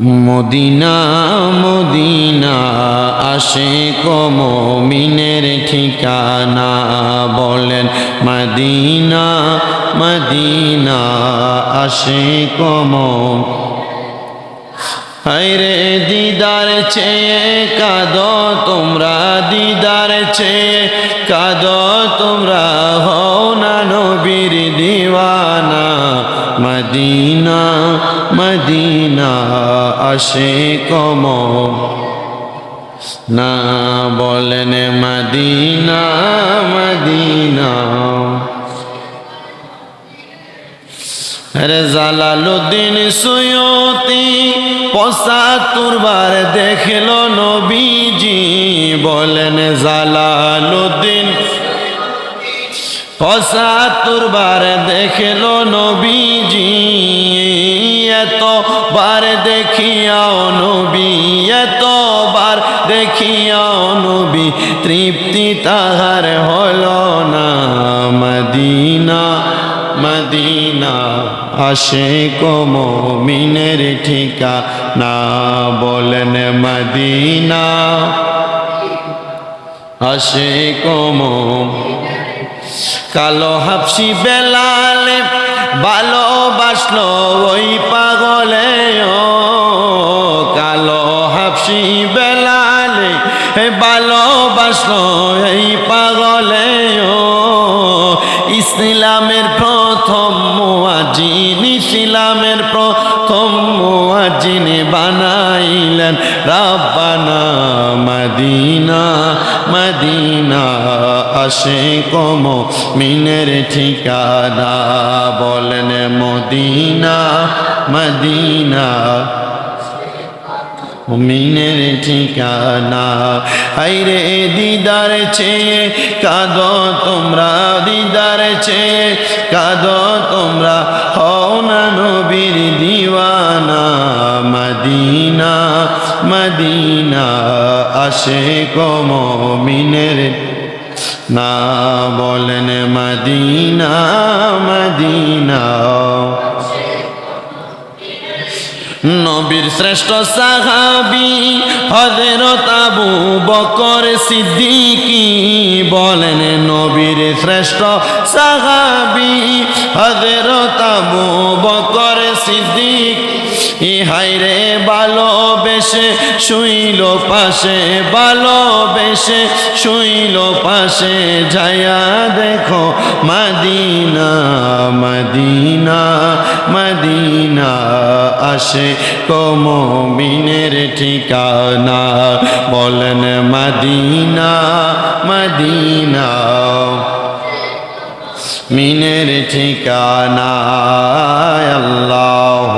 Medina Medina আসে কমিনের ঠিকানা বলেন, মদিনা মদিনা আসে কম হাইরে দিদার চেয়ে কাদ তোমরা, দিদার চেয়ে কাদ তোমরা, হও না নবীর দিওয়ানা। মদিনা মদিনা আসে কম না বলেন মদিনা মদিনা। রে জালালুদ্দিন সুয়তি পঁচাত্তর বার দেখল নবীজি। বলেন জালালুদ্দিন পঁচাত্তর বার দেখল নবীজি। দেখিয়াও নবী এত বার দেখিয়াও নবী তৃপ্তি তাহার হল না। মদিনা মদিনা আসে কম মিনের ঠিকা না বলেন মদিনা। আসে কম কালো হাফসি বেলালে ভালোবাসলো ওই হাফসি বেলালে ভালোবাসলো এই পাগলে, ও। ইসলামের প্রথম মুয়াজিন ইসলামের প্রথম মুয়াজিন বানাইলেন রাব্বানা মদিনা মদিনা আসে কম মিনের ঠিকানা বলেন মদিনা মদিনা। মিনের ঠিকানা। হাইরে দিদার চেয়ে, কাদ তোমরা দিদার চেয়ে, কাদ তোমরা হও না নবীর দিওয়ানা। মদিনা মদিনা আসে কম মিনের না বলেন মদিনা মদিনা। নবীর শ্রেষ্ঠ সাহাবি হজরত আবু বকর সিদ্দিকি বলেন শ্রেষ্ঠ সাহাবি হজরত আবু বকর সিদ্দিক। ইহাইরে ভালোবেসে শুইল পাশে ভালোবেসে শুইল পাশে যায়া দেখো মদিনা মদিনা মদিনা আসে কমিনের ঠিকানা। বলেন মদিনা মদিনা। মিনের ঠিকানা আল্লাহ